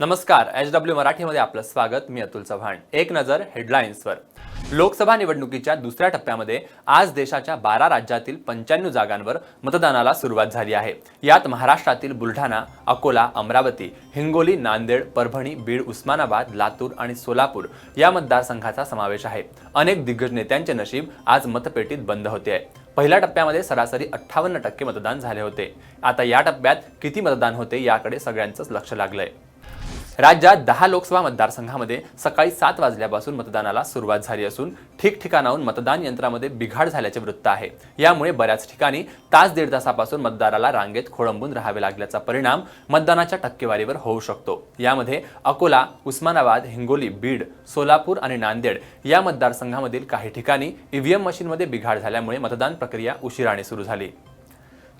नमस्कार H W मराठीमध्ये आपलं स्वागत. मी अतुल चव्हाण. एक नजर हेडलाईन्सवर लोकसभा निवडणुकीच्या दुसऱ्या टप्प्यामध्ये आज देशाच्या बारा राज्यातील पंच्याण्णव जागांवर मतदानाला सुरुवात झाली आहे. यात महाराष्ट्रातील बुलढाणा अकोला अमरावती हिंगोली नांदेड परभणी बीड उस्मानाबाद लातूर आणि सोलापूर या मतदारसंघाचा समावेश आहे. अनेक दिग्गज नेत्यांचे नशीब आज मतपेटीत बंद होते. आहे पहिल्या टप्प्यामध्ये सरासरी अठ्ठावन्न टक्के मतदान झाले होते. आता या टप्प्यात किती मतदान होते याकडे सगळ्यांचंच लक्ष लागलंय. राज्यात दहा लोकसभा मतदारसंघामध्ये सकाळी सात वाजल्यापासून मतदानाला सुरुवात झाली असून ठिकठिकाणाहून मतदान यंत्रामध्ये बिघाड झाल्याचे वृत्त आहे. यामुळे बऱ्याच ठिकाणी तास दीड तासापासून मतदाराला रांगेत खोळंबून राहावे लागल्याचा परिणाम मतदानाच्या टक्केवारीवर होऊ शकतो. यामध्ये अकोला उस्मानाबाद हिंगोली बीड सोलापूर आणि नांदेड या मतदारसंघामधील काही ठिकाणी ईव्हीएम मशीनमध्ये बिघाड झाल्यामुळे मतदान प्रक्रिया उशिराने सुरू झाली.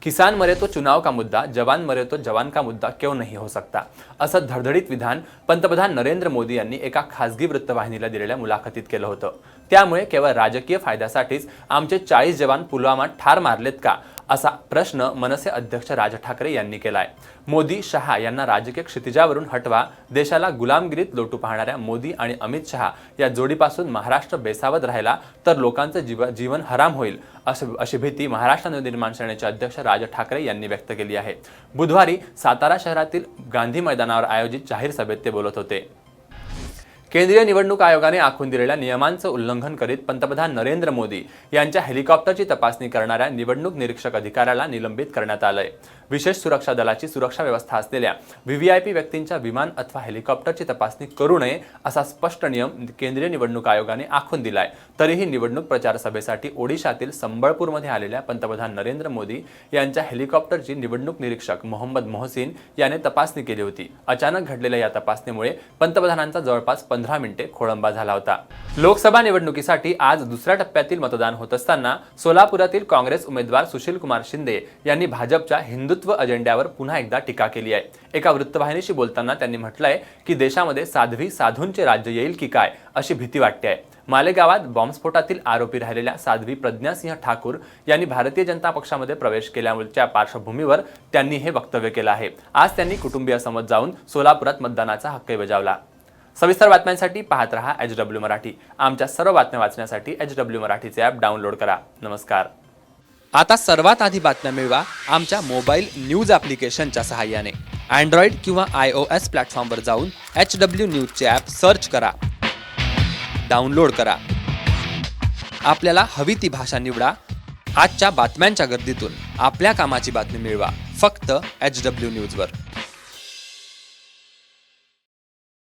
किसान मरे तो चुनाव का मुद्दा जवान मरे तो जवान का मुद्दा क्यों नहीं हो सकता? असं धडधडीत विधान पंतप्रधान नरेंद्र मोदी यांनी एका खासगी वृत्तवाहिनीला दिलेल्या मुलाखतीत केलं होतं. त्यामुळे केवळ राजकीय फायद्यासाठीच आमचे चाळीस जवान पुलवामा ठार मारलेत का? असा प्रश्न मनसे अध्यक्ष राज ठाकरे यांनी केलाय. मोदी शहा यांना राजकीय क्षितिजावरून हटवा देशाला गुलामगिरीत लोटू पाहणाऱ्या मोदी आणि अमित शहा या जोडीपासून महाराष्ट्र बेसावत राहिला तर लोकांचं जीव जीवन हराम होईल असं अशी भीती महाराष्ट्र नवनिर्माण सेनेचे अध्यक्ष राज ठाकरे यांनी व्यक्त केली आहे. बुधवारी सातारा शहरातील गांधी मैदानावर आयोजित जाहीर सभेत ते बोलत होते. केंद्रीय निवडणूक आयोगाने आखून दिलेल्या नियमांचं उल्लंघन करीत पंतप्रधान नरेंद्र मोदी यांच्या हेलिकॉप्टरची तपासणी करणाऱ्या निवडणूक निरीक्षक अधिकाऱ्याला निलंबित करण्यात आलंय. विशेष सुरक्षा दलाची सुरक्षा व्यवस्था असलेल्या व्हीव्हीआयपी व्यक्तींच्या विमान अथवा हेलिकॉप्टरची तपासणी करू नये असा स्पष्ट नियम केंद्रीय निवडणूक आयोगाने आखून दिलाय. तरीही निवडणूक प्रचार सभेसाठी ओडिशातील संबळपूरमध्ये आलेल्या पंतप्रधान नरेंद्र मोदी यांच्या हेलिकॉप्टरची निवडणूक निरीक्षक मोहम्मद मोहसिन याने तपासणी केली होती. अचानक घडलेल्या या तपासणीमुळे पंतप्रधानांचा जवळपास पंधरा मिनिटे खोळंबा झाला होता. लोकसभा निवडणुकीसाठी आज दुसऱ्या टप्प्यातील मतदान होत असताना सोलापुरातील काँग्रेस उमेदवार सुशील कुमार शिंदे यांनी भाजपच्या हिंदुत्व अजेंड्यावर पुन्हा एकदा टीका केली आहे. एका वृत्तवाहिनीशी बोलताना त्यांनी म्हटलंय की देशामध्ये साध्वी साधूंचे राज्य येईल की काय अशी भीती वाटते आहे. मालेगावात बॉम्बस्फोटातील आरोपी राहिलेल्या साध्वी प्रज्ञासिंह ठाकूर यांनी भारतीय जनता पक्षामध्ये प्रवेश केल्याच्या पार्श्वभूमीवर त्यांनी हे वक्तव्य केलं आहे. आज त्यांनी कुटुंबियासमोर जाऊन सोलापुरात मतदानाचा हक्क बजावला. सविस्तर बातम्यांसाठी पाहत रहा एच डब्ल्यू मराठी. आमच्या सर्व बातम्या वाचण्यासाठी एच डब्ल्यू मराठीचे ॲप डाउनलोड करा. नमस्कार. आता सर्वात आधी बातम्या मिळवा आमच्या मोबाईल न्यूज ॲप्लिकेशनच्या सहाय्याने. अँड्रॉइड किंवा आय ओ एस प्लॅटफॉर्मवर जाऊन एच डब्ल्यू न्यूजचे ॲप सर्च करा. डाउनलोड करा. आपल्याला हवी ती भाषा निवडा. आजच्या बातम्यांच्या गर्दीतून आपल्या कामाची बातमी मिळवा. फक्त एच डब्ल्यू न्यूजवर